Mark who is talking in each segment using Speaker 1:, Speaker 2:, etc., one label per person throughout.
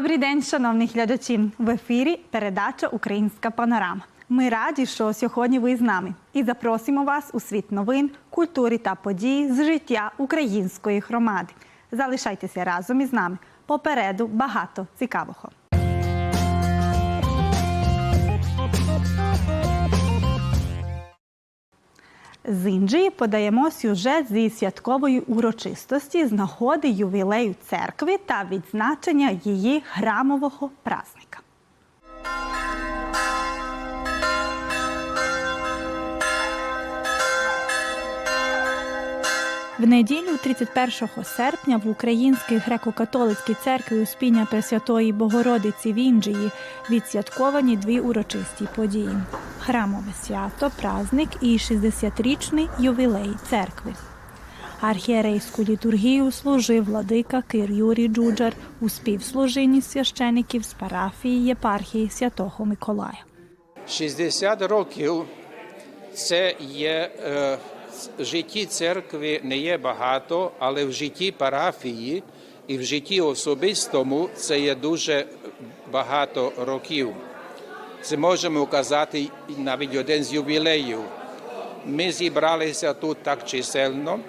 Speaker 1: Добрий день, шановні глядачі. В ефірі передача Українська панорама. Ми раді, що сьогодні ви з нами і запросимо вас у світ новин, культури та подій з життя української громади. Залишайтеся разом із нами. Попереду багато цікавого. З Інджії подаємо сюжет зі святкової урочистості з нагоди ювілею церкви та відзначення її храмового празника. В неділю 31 серпня в Українській греко-католицькій церкві Успіння Пресвятої Богородиці в Інджії відсвятковані дві урочисті події: храмове свято, праздник і 60-річний ювілей церкви. Архієрейську літургію служив владика Кир Юрій Джуджар у співслужінні священиків з парафії єпархії Святого Миколая.
Speaker 2: 60 років це є е, житті церкви не є багато, але в житті парафії і в житті особистому це є дуже багато років. Це можемо казати навіть один з ювілеїв. Ми зібралися тут так чисельно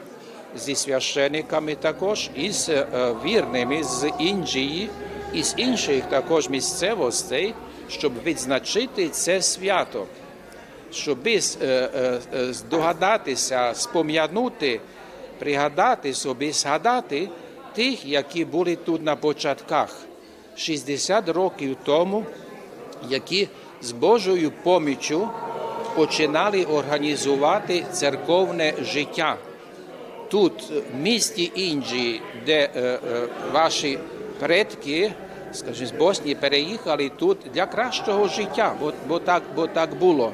Speaker 2: зі священиками також і з е, вірними з Індії і з інших також місцевостей, щоб відзначити це свято щоб е, е, е, здогадатися, спом'янути, пригадати собі, згадати тих, які були тут на початках 60 років тому, які з Божою поміччю починали організувати церковне життя. Тут, в місті Індії, де е, е, ваші предки, скажімо, з Боснії переїхали тут для кращого життя, бо, бо, так, бо так було.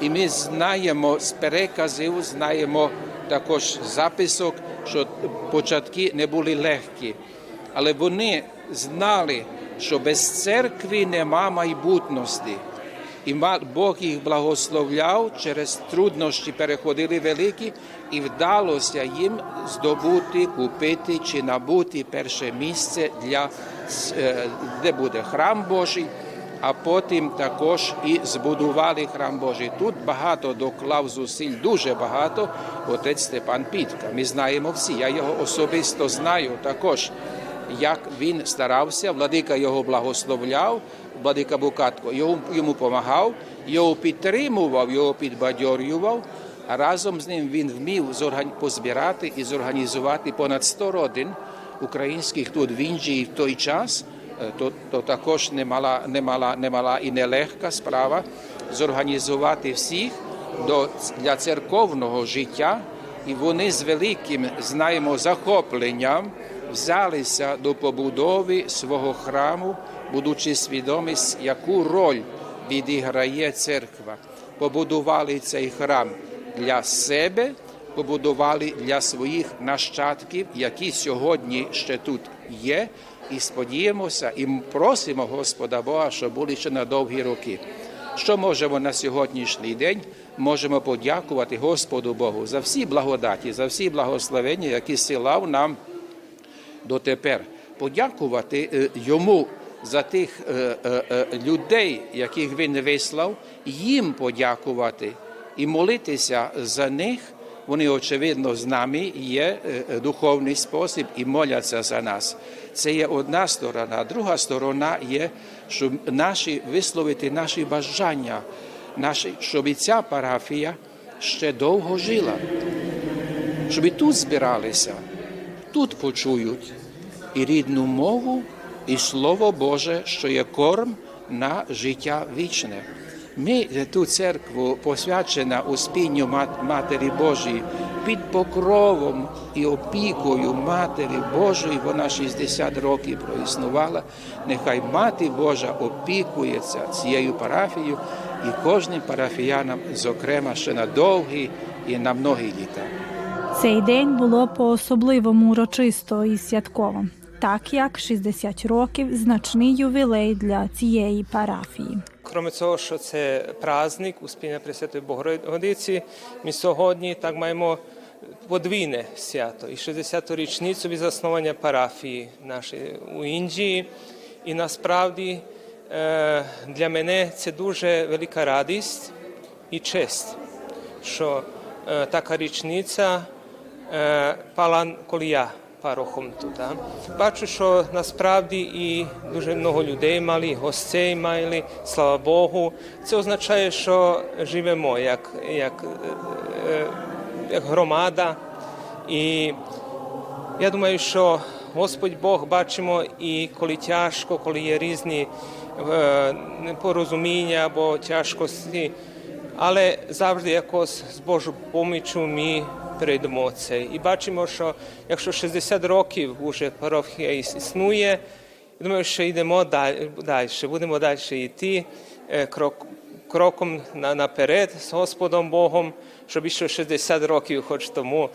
Speaker 2: І ми знаємо з переказів, знаємо також записок, що початки не були легкі. Але вони знали, що без церкви нема майбутності. І Бог їх благословляв, через труднощі переходили великі, і вдалося їм здобути, купити чи набути перше місце для де буде храм Божий а потім також і збудували храм Божий. Тут багато доклав зусиль, дуже багато. Отець Степан Пітка. Ми знаємо всі. Я його особисто знаю також, як він старався, владика його благословляв, владика Букатко йому допомагав, його підтримував, його підбадьорював. А разом з ним він вмів позбирати і зорганізувати понад 100 родин українських тут в Індії в той час то то також немала, немала, немала і нелегка справа зорганізувати всіх до для церковного життя, і вони з великим знаємо захопленням взялися до побудови свого храму, будучи свідомі, яку роль відіграє церква. Побудували цей храм для себе, побудували для своїх нащадків, які сьогодні ще тут є і сподіємося, і просимо Господа Бога, щоб були ще на довгі роки. Що можемо на сьогоднішній день? Можемо подякувати Господу Богу за всі благодаті, за всі благословення, які силав нам дотепер. Подякувати е, йому за тих е, е, людей, яких він вислав, їм подякувати і молитися за них. Вони, очевидно, з нами є духовний спосіб і моляться за нас. Це є одна сторона, друга сторона є, щоб наші висловити наші бажання, наші, щоб ця парафія ще довго жила, щоб і тут збиралися, тут почують і рідну мову, і Слово Боже, що є корм на життя вічне. Ми ту церкву посвячена у спінню Матері Божої під покровом і опікою Матері Божої. Вона 60 років проіснувала. Нехай Мати Божа опікується цією парафією і кожним парафіянам, зокрема, ще на довгі і на многі літа.
Speaker 1: Цей день було по особливому урочисто і святково, так як 60 років значний ювілей для цієї парафії.
Speaker 3: Кроме цього, що це праздник Успіння Пресвятої Богородиці, ми сьогодні так маємо подвійне свято і 60-ту річницю від заснування парафії нашої у Індії. І насправді е, для мене це дуже велика радість і честь, що е, така річниця е, пала, я парохом тут. да. Бачу, що насправді і дуже много людей мали, гостей мали, слава Богу. Це означає, що живемо як, як, е, е, як громада. І я думаю, що Господь Бог бачимо і коли тяжко, коли є різні е, непорозуміння або тяжкості, але завжди якось з Божою помічю ми прийдемо це. І бачимо, що якщо 60 років вже парафія існує, думаю, що йдемо далі, будемо далі йти е, крок, кроком на- наперед з Господом Богом, щоб ще 60 років, хоч тому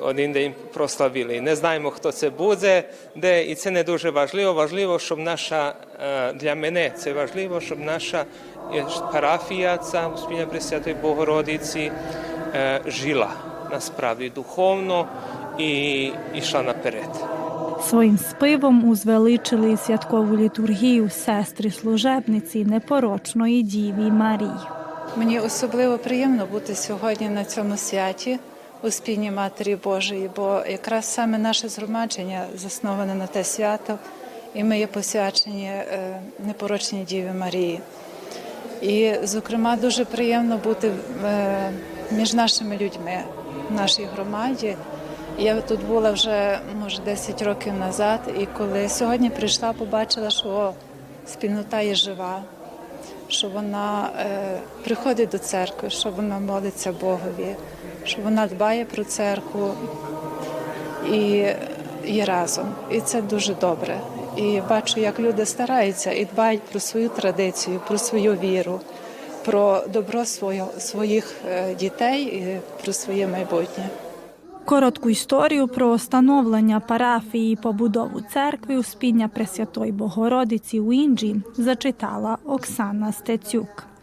Speaker 3: один день прославили. Не знаємо, хто це буде, де, і це не дуже важливо. Важливо, щоб наша е, для мене це важливо, щоб наша е, парафія, ця Успіння Пресвятої Богородиці, жила насправді духовно і йшла наперед.
Speaker 1: Своїм спивом узвеличили святкову літургію сестри служебниці непорочної Діві Марії.
Speaker 4: Мені особливо приємно бути сьогодні на цьому святі у спільні Матері Божої, бо якраз саме наше згромадження засноване на те свято, і ми є посвячені е, непорочній Діві Марії. І, зокрема, дуже приємно бути е, між нашими людьми в нашій громаді. Я тут була вже може 10 років назад, і коли сьогодні прийшла, побачила, що спільнота є жива, що вона е, приходить до церкви, що вона молиться Богові, що вона дбає про церкву і є разом. І це дуже добре. І бачу, як люди стараються і дбають про свою традицію, про свою віру, про добро своїх е, дітей і про своє майбутнє.
Speaker 1: Коротку історію про встановлення парафії і побудову церкви Успіння Пресвятої Богородиці у Інджі зачитала Оксана Стецюк.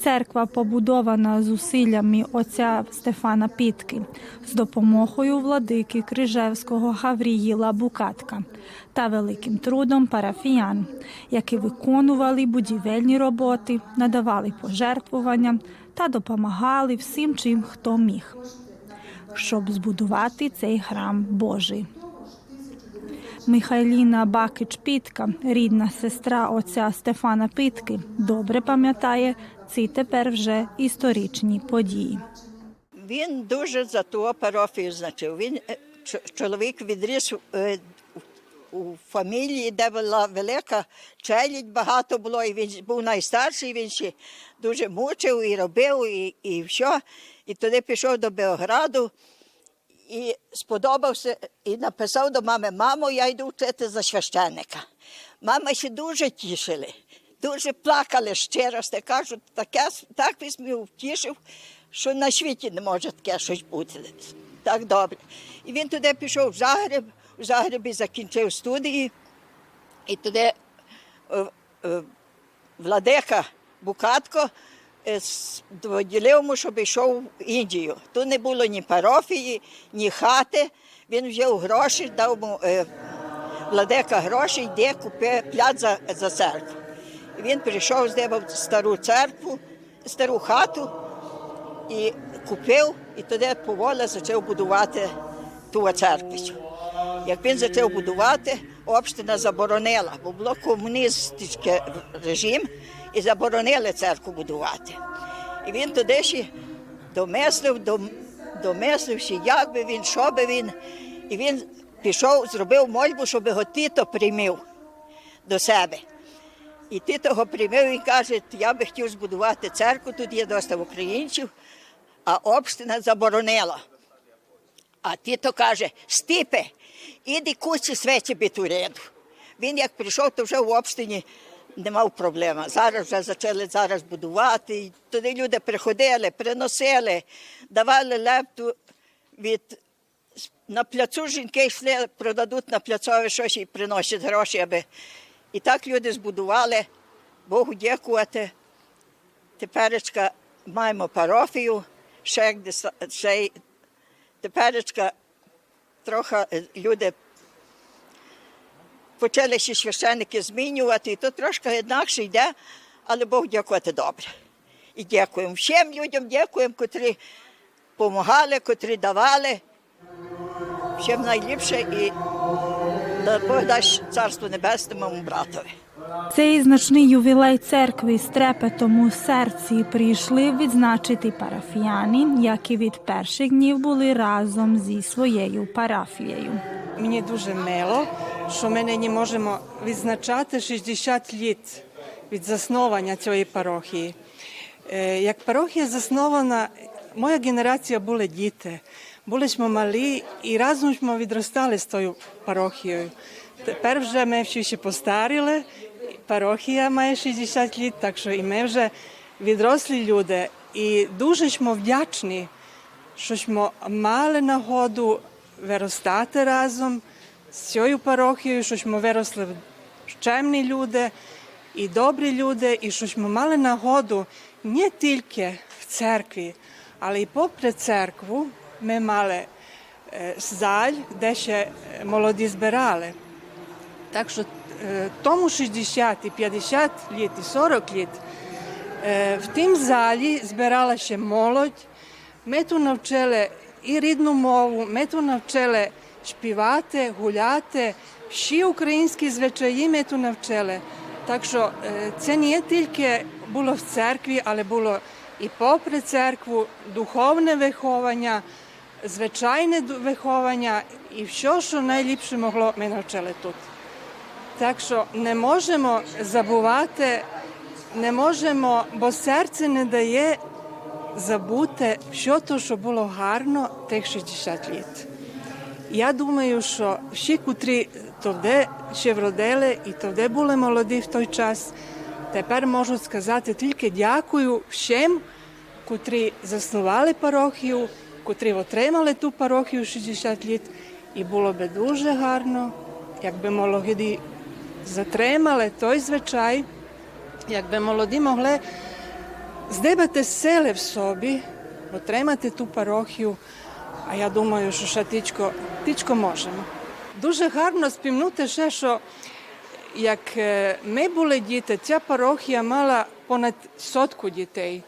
Speaker 1: Церква побудована зусиллями отця Стефана Пітки з допомогою владики Крижевського Гавріїла Букатка та великим трудом парафіян, які виконували будівельні роботи, надавали пожертвування та допомагали всім, чим хто міг щоб збудувати цей храм Божий. Михайліна Бакич Пітка, рідна сестра отця Стефана Питки, добре пам'ятає ці тепер вже історичні події.
Speaker 5: Він дуже за ту парафію значив. Він е, чоловік відріс е, у фамілії, де була велика челядь, багато було, і він був найстарший, він ще дуже мучив і робив, і, і все. І туди пішов до Beограду і сподобався, і написав до мами: мамо, я йду вчити за священника. Мама ще дуже тішили, дуже плакали щиро, те кажуть, таке, так він втішив, що на світі не може таке щось бути. Так добре. І він туди пішов в Загреб, в Загребі закінчив студії, і туди е, е, владика Букатко е, доділив йому, щоб йшов в Індію. Тут не було ні парафії, ні хати. Він взяв гроші, дав йому е, владика гроші, йде, купи пляц за, за церкву. Він прийшов, здибав стару церкву, стару хату і купив, і тоді поволі почав будувати ту церкву. Як він почав будувати, община заборонила, бо було комуністичний режим, і заборонили церкву будувати. І він туди ще домислив, дом, домисливши, як би він, що би він. І він пішов, зробив мольбу, щоб його тito приймів до себе. І тito його приймив і каже, я би хотів збудувати церкву, тут є доста українців, а община заборонила. А тito каже, Стіпе, іди кучі свечі бітуреду. Він як прийшов, то вже в общині не мав проблеми. Зараз вже почали зараз будувати. Туди люди приходили, приносили, давали лепту від на пляцу жінки йшли, продадуть на пляцові щось і приносять гроші, аби. І так люди збудували. Богу дякувати. Теперечка маємо парафію, ще, ще теперечка трохи е, люди почали ще священники змінювати, і то трошки інакше йде, але Бог дякувати добре. І дякуємо всім людям, дякуємо, котрі допомагали, котрі давали. Всім найліпше і да Бог дасть царство небесне моєму братові.
Speaker 1: Цей значний ювілей церкви з трепетом у серці прийшли відзначити парафіяни, які від перших днів були разом зі своєю парафією.
Speaker 6: Мені дуже мило, що ми нині можемо відзначати 60 літ від засновання цієї парохії. Е, Як парохія заснована, моя генерація були діти. Малі і разом ми відростали з тою парохією. Тепер вже ми всі ще постаріли, парохія має 60 літ, так що і ми вже відрослі люди. І дуже ми вдячні, що ми мали нагоду виростати разом з цією парохією, що ми виросли в чемні люди і добрі люди, і що ми мали нагоду не тільки в церкві, але й попри церкву ми мали заль, де ще молоді збирали. Так що тому 60, і 50 літ, і 40 літ в тім залі збирала ще молодь. Ми тут навчили і рідну мову, ми тут навчили співати, гуляти, всі українські звичаї ми тут навчили. Так що це не тільки було в церкві, але було і попри церкву, духовне виховання, звичайне виховання і все, що найліпше могло, ми навчили тут. Так що не можемо забувати, не можемо, бо серце не дає забути все те, що було гарно тих 60 літ. Я думаю, що всі, котрі тоді ще вродили і тоді були молоді в той час, тепер можуть сказати тільки дякую всім, котрі заснували парохію, котрі отримали ту парохію 60 літ. І було би дуже гарно, якби молоді затримали той звичай, якби молоді могли здибати сили в собі, отримати ту парохію. А я думаю, що ще тичко, тичко можемо. Дуже гарно співнути ще, що як ми були діти, ця парохія мала понад сотку дітей.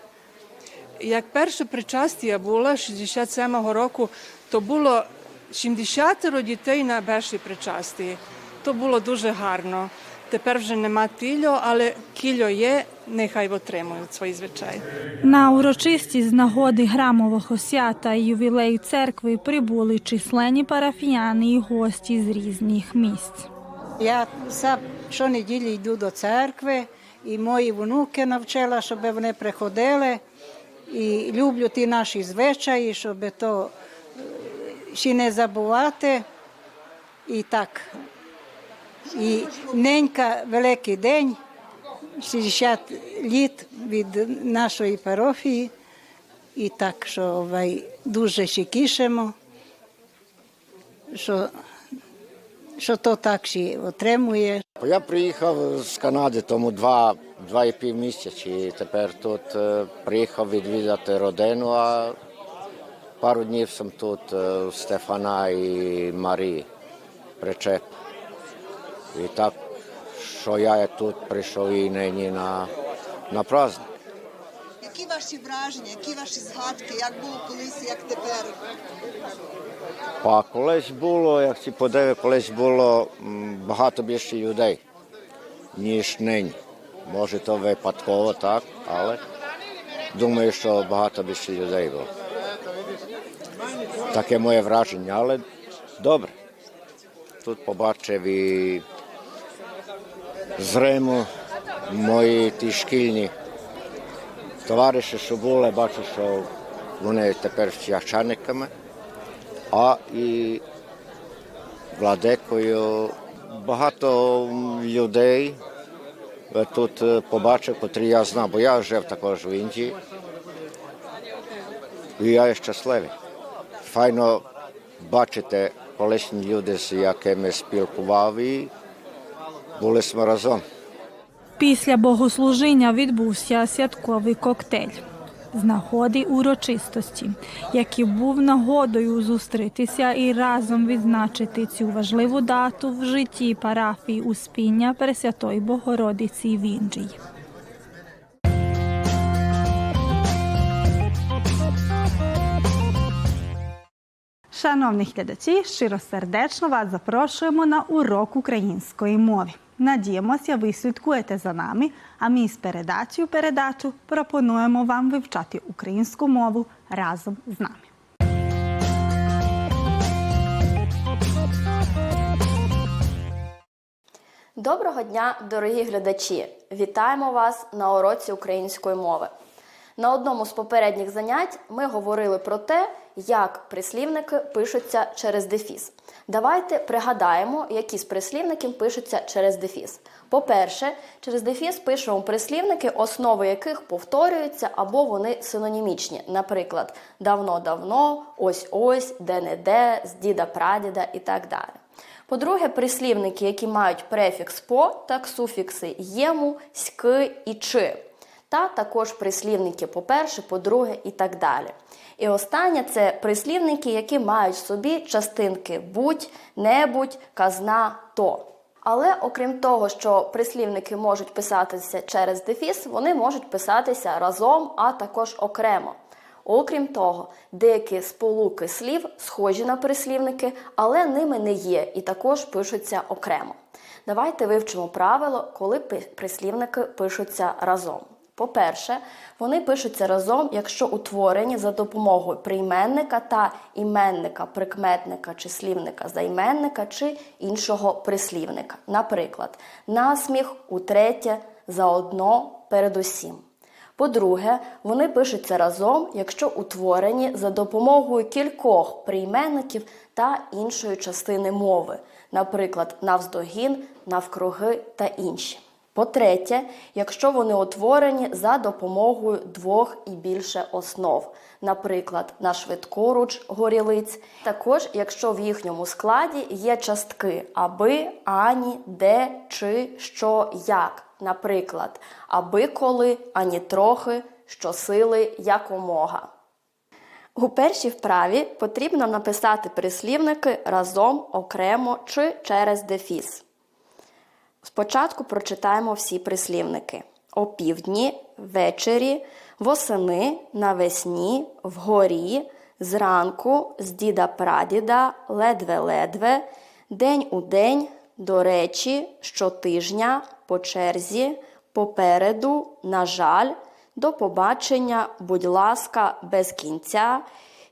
Speaker 6: Як перше причастя було 67-го року, то було 70 дітей на першій причасті. То було дуже гарно. Тепер вже нема тільо, але кільо є, нехай отримують свої звичаї.
Speaker 1: На урочисті з нагоди грамового свята і ювілею церкви прибули численні парафіяни і гості з різних місць.
Speaker 7: Я сам щонеділі йду до церкви, і мої внуки навчила, щоб вони приходили. І люблю ті наші звичаї, щоб то е, ще не забувати. І так. І ненька великий день, 60 літ від нашої парафії. І так, що дуже ще кішимо, що що то так ще отримує.
Speaker 8: Я приїхав з Канади тому два, два і пів місяці. Тепер тут е, приїхав відвідати родину, а пару днів сам тут е, у Стефана і Марії причеп. І так, що я тут прийшов і нині на, на праздник.
Speaker 9: Які ваші враження, які ваші згадки, як було колись, як тепер?
Speaker 8: А колись було, як ці подиви, колись було багато більше людей, ніж нині. Може, то випадково так, але думаю, що багато більше людей було. Таке моє враження, але добре. Тут побачив і з Риму мої ті шкільні товариші, що були, бачу, що вони тепер священниками а і владикою. Багато людей тут е, побачив, котрі я знав, бо я жив також в Індії. І я щасливий. Файно бачити колишні люди, з якими спілкував, і були ми разом.
Speaker 1: Після богослужіння відбувся святковий коктейль. З нагоди урочистості, який був нагодою зустрітися і разом відзначити цю важливу дату в житті парафії Успіння Пресвятої Богородиці в Інджії.
Speaker 10: Шановні глядачі, щиросердечно вас запрошуємо на урок української мови. Надіємося, ви слідкуєте за нами, а ми з передачею передачу пропонуємо вам вивчати українську мову разом з нами.
Speaker 11: Доброго дня, дорогі глядачі! Вітаємо вас на уроці української мови. На одному з попередніх занять ми говорили про те, як прислівники пишуться через дефіс. Давайте пригадаємо, які з прислівників пишуться через дефіс. По-перше, через дефіс пишемо прислівники, основи яких повторюються або вони синонімічні. Наприклад, давно-давно, ось-ось, де-не-де, з діда-прадіда і так далі. По-друге, прислівники, які мають префікс по, так суфікси єму, ськи і чи. Та також прислівники по-перше, по-друге і так далі. І останнє це прислівники, які мають в собі частинки будь, небудь, казна, то. Але окрім того, що прислівники можуть писатися через дефіс, вони можуть писатися разом, а також окремо. Окрім того, деякі сполуки слів схожі на прислівники, але ними не є і також пишуться окремо. Давайте вивчимо правило, коли прислівники пишуться разом. По-перше, вони пишуться разом, якщо утворені за допомогою прийменника та іменника, прикметника, числівника, займенника чи іншого прислівника. Наприклад, насміх, утретє, заодно, передусім. По-друге, вони пишуться разом, якщо утворені за допомогою кількох прийменників та іншої частини мови, наприклад, навздогін, навкруги та інші. По-третє, якщо вони утворені за допомогою двох і більше основ, наприклад, на швидкоруч горілиць, також якщо в їхньому складі є частки аби, ані, де, чи, що, як, наприклад, аби коли, ані трохи, що сили, якомога. У першій вправі потрібно написати прислівники разом, окремо чи через дефіс. Спочатку прочитаємо всі прислівники: опівдні, ввечері, восени, навесні, вгорі, зранку, з діда прадіда, ледве-ледве, день у день, до речі, щотижня, по черзі, попереду, на жаль, до побачення, будь ласка, без кінця,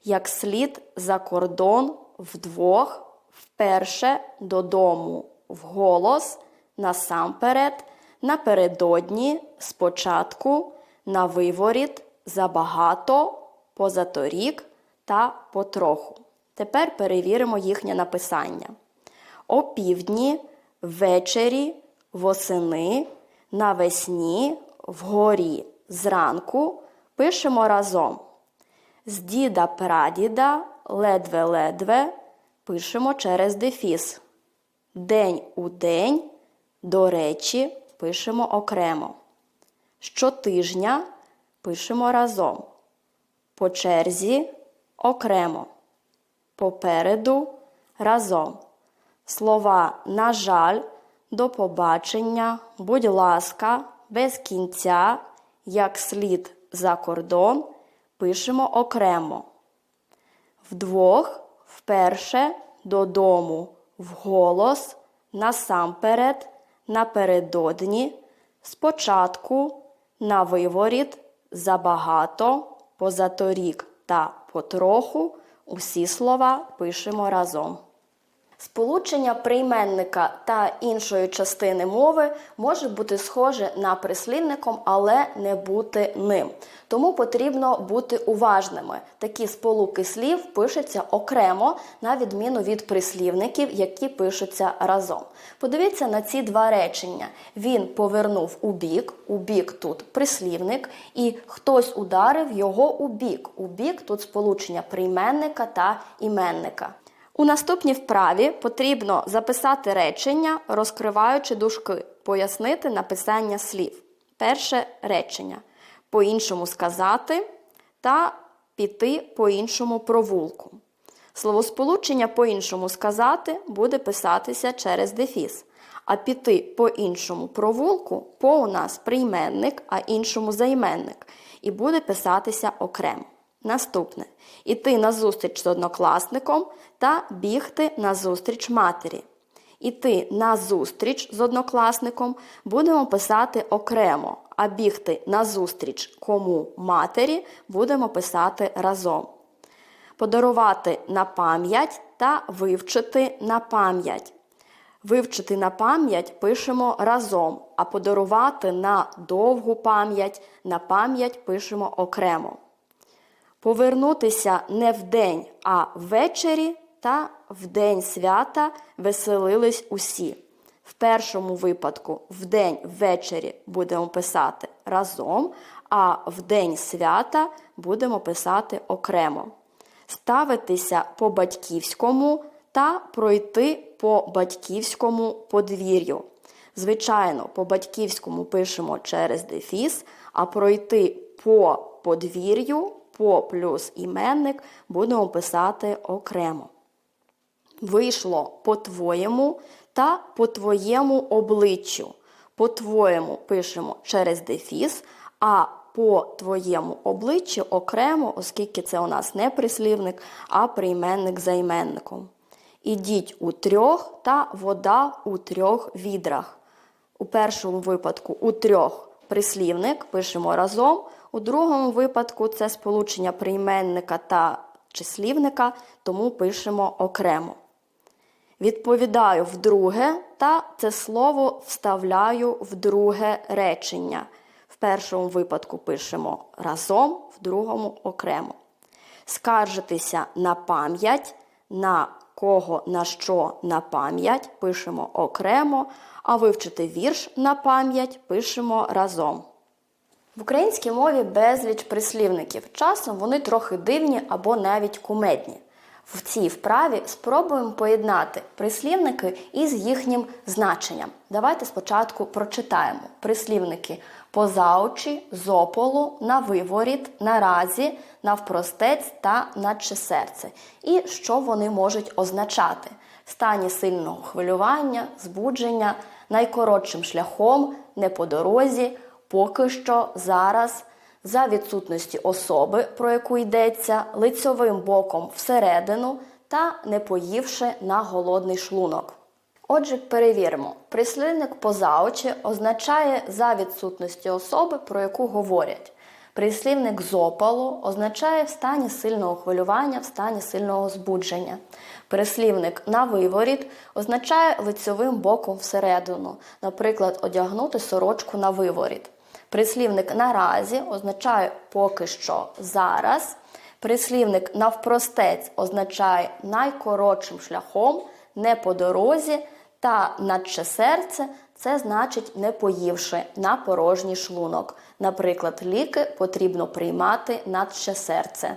Speaker 11: як слід за кордон, вдвох, вперше, додому, вголос, насамперед, напередодні, спочатку, на виворіт, забагато, позаторік та потроху. Тепер перевіримо їхнє написання. Опівдні, ввечері, восени, навесні, вгорі, зранку пишемо разом. З діда прадіда, ледве-ледве пишемо через дефіс. День у день, до речі, пишемо окремо. Щотижня пишемо разом. По черзі окремо. Попереду разом. Слова на жаль, до побачення, будь ласка, без кінця, як слід за кордон, пишемо окремо. Вдвох, вперше, додому, вголос, насамперед, напередодні, спочатку, на виворіт, забагато, позаторік та потроху усі слова пишемо разом. Сполучення прийменника та іншої частини мови може бути схоже на прислівником, але не бути ним. Тому потрібно бути уважними. Такі сполуки слів пишуться окремо, на відміну від прислівників, які пишуться разом. Подивіться на ці два речення: він повернув у бік, у бік тут прислівник, і хтось ударив його у бік. У бік тут сполучення прийменника та іменника. У наступній вправі потрібно записати речення, розкриваючи дужки, пояснити написання слів. Перше речення. По-іншому сказати, та піти по іншому провулку. Словосполучення по-іншому сказати буде писатися через дефіс. А піти по іншому провулку по у нас прийменник, а іншому займенник. І буде писатися окремо. Наступне іти на зустріч з однокласником та бігти на зустріч матері. Іти на зустріч з однокласником будемо писати окремо, а бігти на зустріч кому матері будемо писати разом. Подарувати на пам'ять та вивчити на пам'ять. Вивчити на пам'ять пишемо разом, а подарувати на довгу пам'ять, на пам'ять пишемо окремо. Повернутися не вдень, а ввечері та в день свята веселились усі. В першому випадку вдень ввечері будемо писати разом, а в день свята будемо писати окремо. Ставитися по батьківському та пройти по батьківському подвір'ю. Звичайно, по батьківському пишемо через дефіс, а пройти по подвір'ю, по плюс іменник будемо писати окремо. Вийшло по-твоєму та по твоєму обличчю. По-твоєму пишемо через дефіс, а по твоєму обличчю окремо, оскільки це у нас не прислівник, а прийменник за іменником. Ідіть у трьох та вода у трьох відрах. У першому випадку у трьох прислівник пишемо разом. У другому випадку це сполучення прийменника та числівника, тому пишемо окремо. Відповідаю вдруге та це слово вставляю в друге речення. В першому випадку пишемо разом, в другому окремо. Скаржитися на пам'ять, на кого на що на пам'ять пишемо окремо, а вивчити вірш на пам'ять пишемо разом. В українській мові безліч прислівників. Часом вони трохи дивні або навіть кумедні. В цій вправі спробуємо поєднати прислівники із їхнім значенням. Давайте спочатку прочитаємо прислівники позаочі, зополу, на виворіт, наразі, навпростець та наче серце. І що вони можуть означати: стані сильного хвилювання, збудження, найкоротшим шляхом, не по дорозі, поки що, зараз за відсутності особи, про яку йдеться, лицьовим боком всередину та не поївши на голодний шлунок. Отже, перевіримо, прислівник позаочі означає за відсутності особи, про яку говорять. Прислівник зопалу означає в стані сильного хвилювання, в стані сильного збудження. Прислівник на виворіт означає лицьовим боком всередину, наприклад, одягнути сорочку на виворіт. Прислівник наразі означає поки що зараз. Прислівник навпростець означає найкоротшим шляхом, не по дорозі, та наче серце це значить не поївши на порожній шлунок. Наприклад, ліки потрібно приймати наче серце.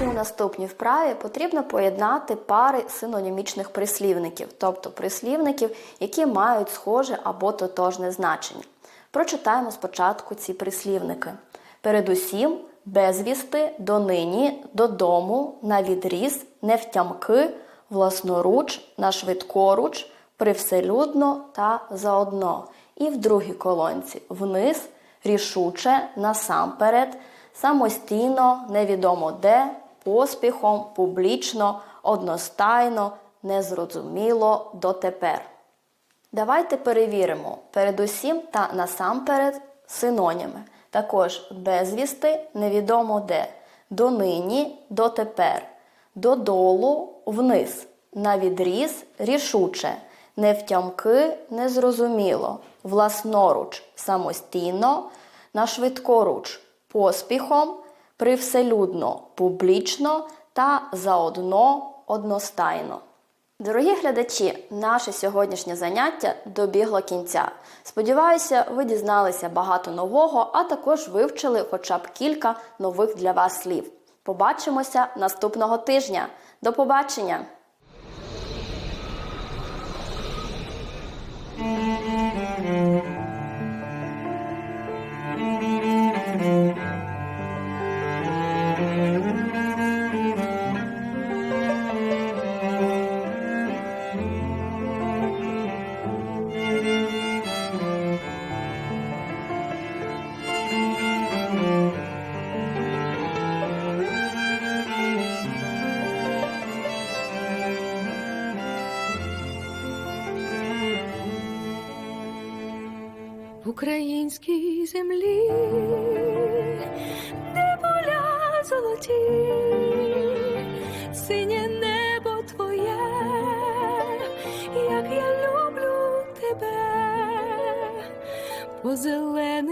Speaker 11: У наступній вправі потрібно поєднати пари синонімічних прислівників, тобто прислівників, які мають схоже або тотожне значення. Прочитаємо спочатку ці прислівники. Передусім, безвісти, донині, додому, на відріз, невтямки, власноруч, на швидкоруч, привселюдно та заодно. І в другій колонці вниз, рішуче, насамперед, самостійно, невідомо де, поспіхом, публічно, одностайно, незрозуміло дотепер. Давайте перевіримо передусім та насамперед синоніми. Також безвісти, невідомо де, донині, дотепер, додолу, вниз, на відріз, рішуче, невтямки, незрозуміло, власноруч, самостійно, на швидкоруч, поспіхом, привселюдно, публічно. Та заодно одностайно. Дорогі глядачі, наше сьогоднішнє заняття добігло кінця. Сподіваюся, ви дізналися багато нового, а також вивчили хоча б кілька нових для вас слів. Побачимося наступного тижня. До побачення!
Speaker 12: українській землі, де поля золоті, синє небо твоє, як я люблю тебе, по зелених.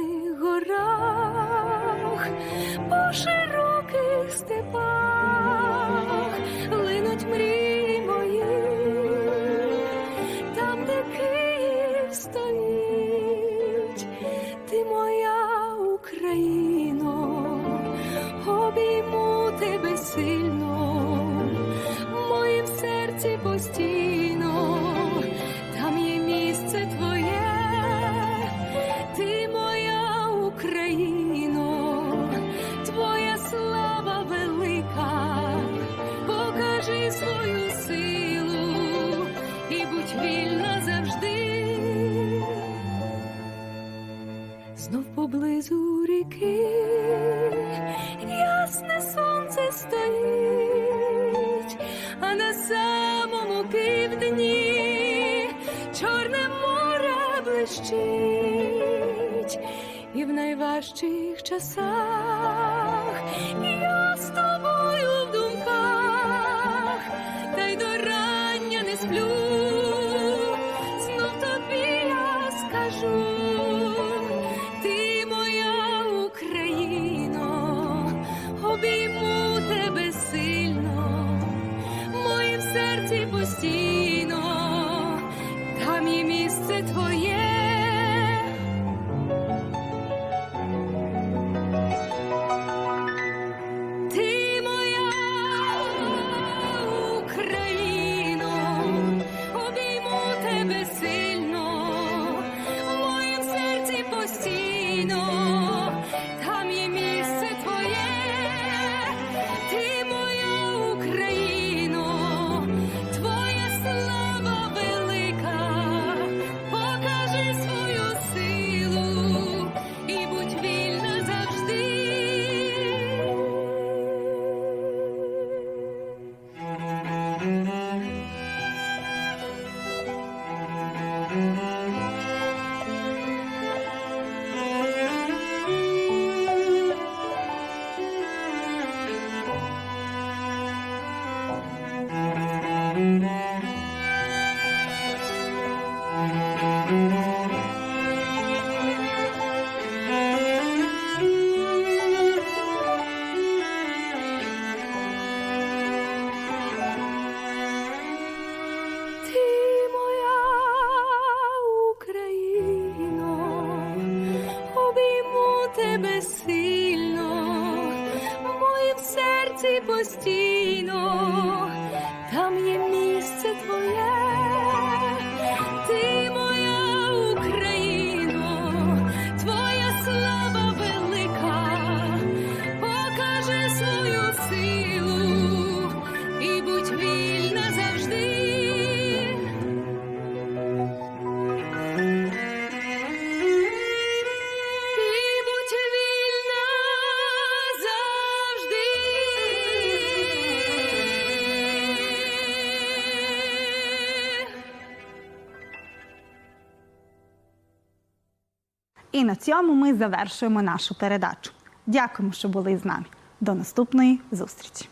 Speaker 10: на цьому ми завершуємо нашу передачу. Дякуємо, що були з нами. До наступної зустрічі.